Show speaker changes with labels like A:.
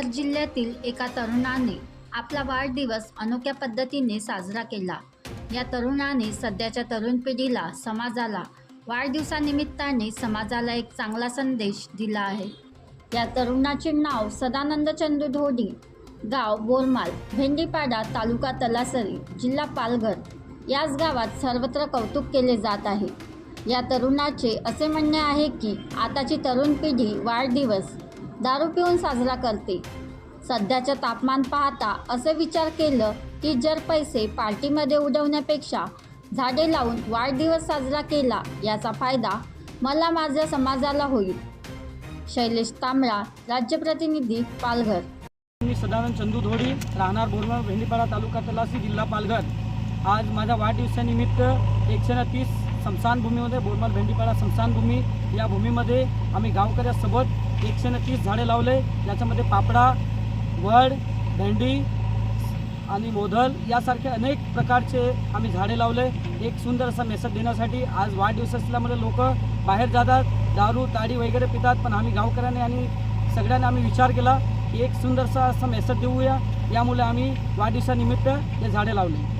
A: पालघर जिल्ह्यातील एका तरुणाने आपला वाढदिवस अनोख्या पद्धतीने साजरा केला. या तरुणाने सध्याच्या तरुण पिढीला समाजाला वाढदिवसानिमित्ताने समाजाला एक चांगला संदेश दिला आहे. या तरुणाचे नाव सदानंद चंदू धोडी गाव बोरमाल भेंडीपाडा तालुका तलासरी जिल्हा पालघर. याच गावात सर्वत्र कौतुक केले जात आहे. या तरुणाचे असे म्हणणे आहे की आताची तरुण पिढी वाढदिवस दारू पिऊन साजरा करते. सध्याचं तापमान पाहता असं विचार केलं की जर पैसे पार्टीमध्ये उडवण्यापेक्षा झाडे लावून वाढदिवस साजरा केला याचा फायदा मला माझ्या समाजाला होईल. शैलेश तांबळा राज्यप्रतिनिधी पालघर.
B: मी सदानंद चंदू धोडी राहणार बोरमाळ भेंडीपाडा तालुका तलासी जिल्हा पालघर. आज माझ्या वाढदिवसानिमित्त एकशे तीस स्मशानभूमीमध्ये बोरमाल भेंडीपाडा स्मशानभूमी या भूमीमध्ये आम्ही गावकऱ्यासोबत एकशे न तीस झाडे लावले. याच्यामध्ये पापडा वड भेंडी आणि मोधल यासारखे अनेक प्रकारचे आम्ही झाडे लावले. एक सुंदर असा मेसेज देण्यासाठी आज वाढदिवस असल्यामुळे लोक बाहेर जातात दारू ताडी वगैरे पितात. पण आम्ही गावकऱ्यांनी आणि सगळ्यांनी आम्ही विचार केला की एक सुंदरसा असा मेसेज देऊया. यामुळे आम्ही वाढदिवसानिमित्त हे झाडे लावले.